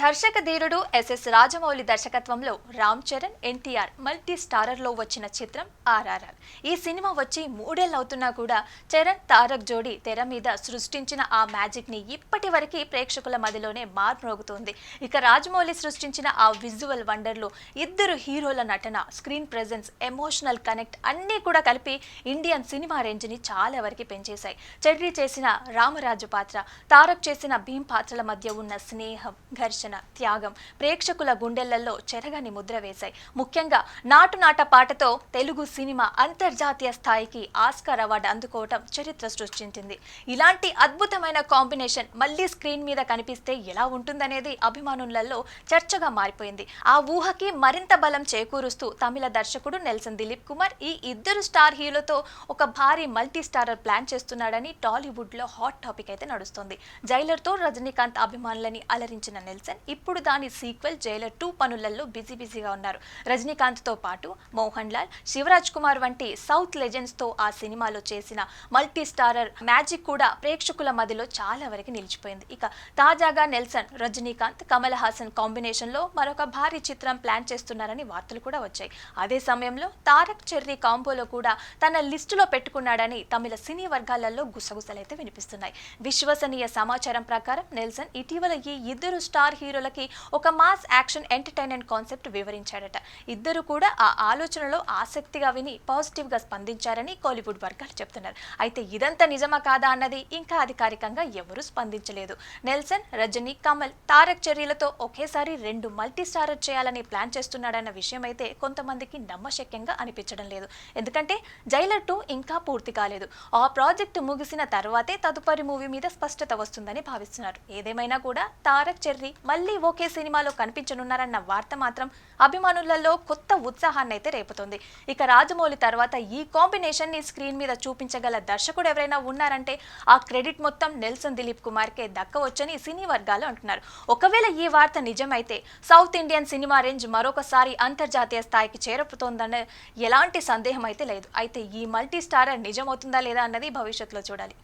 దర్శక ధీరుడు ఎస్ఎస్ రాజమౌళి దర్శకత్వంలో రామ్ చరణ్ ఎన్టీఆర్ మల్టీ స్టారర్లో వచ్చిన చిత్రం ఆర్ఆర్ఆర్. ఈ సినిమా వచ్చి మూడేళ్ళు అవుతున్నా కూడా చరణ్ తారక్ జోడీ తెర మీద సృష్టించిన ఆ మ్యాజిక్ని ఇప్పటి వరకు ప్రేక్షకుల మదిలోనే మార్మోగుతోంది ఇక రాజమౌళి సృష్టించిన ఆ విజువల్ వండర్లో ఇద్దరు హీరోల నటన స్క్రీన్ ప్రెజెన్స్ ఎమోషనల్ కనెక్ట్ అన్నీ కూడా కలిపి ఇండియన్ సినిమా రేంజ్ని చాలా వరకు పెంచేశాయి. చెర్రీ చేసిన రామరాజు పాత్ర తారక్ చేసిన భీమ్ పాత్రల మధ్య ఉన్న స్నేహం ఘర్షణ త్యాగం ప్రేక్షకుల గుండెళ్ళలో చెరగని ముద్ర వేశాయి. ముఖ్యంగా నాటు నాట పాటతో తెలుగు సినిమా అంతర్జాతీయ స్థాయికి ఆస్కార్ అవార్డు అందుకోవటం చరిత్ర సృష్టించింది. ఇలాంటి అద్భుతమైన కాంబినేషన్ మళ్ళీ స్క్రీన్ మీద కనిపిస్తే ఎలా ఉంటుందనేది అభిమానులలో చర్చగా మారిపోయింది. ఆ ఊహకి మరింత బలం చేకూరుస్తూ తమిళ దర్శకుడు నెల్సన్ దిలీప్ కుమార్ ఈ ఇద్దరు స్టార్ హీరోతో ఒక భారీ మల్టీ స్టారర్ ప్లాన్ చేస్తున్నాడని టాలీవుడ్లో హాట్ టాపిక్ అయితే నడుస్తుంది. జైలర్తో రజనీకాంత్ అభిమానులని అలరించిన నెల్సన్ ఇప్పుడు దాని సీక్వెల్ జైలర్ టూ పనులలో బిజీ బిజీగా ఉన్నారు. రజనీకాంత్తో పాటు మోహన్ లాల్ శివరాజ్ కుమార్ వంటి సౌత్ లెజెండ్స్తో ఆ సినిమాలో చేసిన మల్టీ స్టారర్ మ్యాజిక్ కూడా ప్రేక్షకుల మదిలో చాలా వరకు నిలిచిపోయింది. ఇక తాజాగా నెల్సన్ రజనీకాంత్ కమల్ హాసన్ కాంబినేషన్లో మరొక భారీ చిత్రం ప్లాన్ చేస్తున్నారని వార్తలు కూడా వచ్చాయి. అదే సమయంలో తారక్ చెర్రీ కాంబోలో కూడా తన లిస్టులో పెట్టుకున్నాడని తమిళ సినీ వర్గాలలో గుసగుసలైతే వినిపిస్తున్నాయి. విశ్వసనీయ సమాచారం ప్రకారం నెల్సన్ ఇటీవల ఈ ఇద్దరు స్టార్ హీరోలకి ఒక మాస్ యాక్షన్ ఎంటర్టైన్మెంట్ కాన్సెప్ట్ వివరించాడట ఇద్దరు కూడా ఆ ఆలోచనలో ఆసక్తిగా విని పాజిటివ్గా స్పందించారని కోలీవుడ్ వర్గాలు చెప్తున్నారు. అయితే ఇదంతా నిజమా కాదా అన్నది ఇంకా అధికారికంగా ఎవరూ స్పందించలేదు. నెల్సన్ రజనీ కమల్ తారక్ చర్యలతో ఒకేసారి రెండు మల్టీ స్టార్ చేయాలని ప్లాన్ చేస్తున్నాడన్న విషయం అయితే కొంతమందికి నమ్మశక్యంగా అనిపించడం లేదు. ఎందుకంటే జైలర్ టూ ఇంకా పూర్తి కాలేదు. ఆ ప్రాజెక్టు ముగిసిన తర్వాతే తదుపరి మూవీ మీద స్పష్టత వస్తుందని భావిస్తున్నారు. ఏదేమైనా కూడా తారక్ చెర్రీ మళ్ళీ ఒకే సినిమాలో కనిపించనున్నారన్న వార్త మాత్రం అభిమానులలో కొత్త ఉత్సాహాన్ని అయితే రేపుతోంది. ఇక రాజమౌళి తర్వాత ఈ కాంబినేషన్ని స్క్రీన్ మీద చూపించగల దర్శకుడు ఎవరైనా ఉన్నారంటే ఆ క్రెడిట్ మొత్తం నెల్సన్ దిలీప్ కుమార్కే దక్కవచ్చని సినీ వర్గాలు అంటున్నారు. ఒకవేళ ఈ వార్త నిజమైతే సౌత్ ఇండియన్ సినిమా రేంజ్ మరొకసారి అంతర్జాతీయ స్థాయికి చేరుపుతోందన్న ఎలాంటి సందేహం అయితే లేదు. అయితే ఈ మల్టీ స్టారర్ నిజమవుతుందా లేదా అన్నది భవిష్యత్తులో చూడాలి.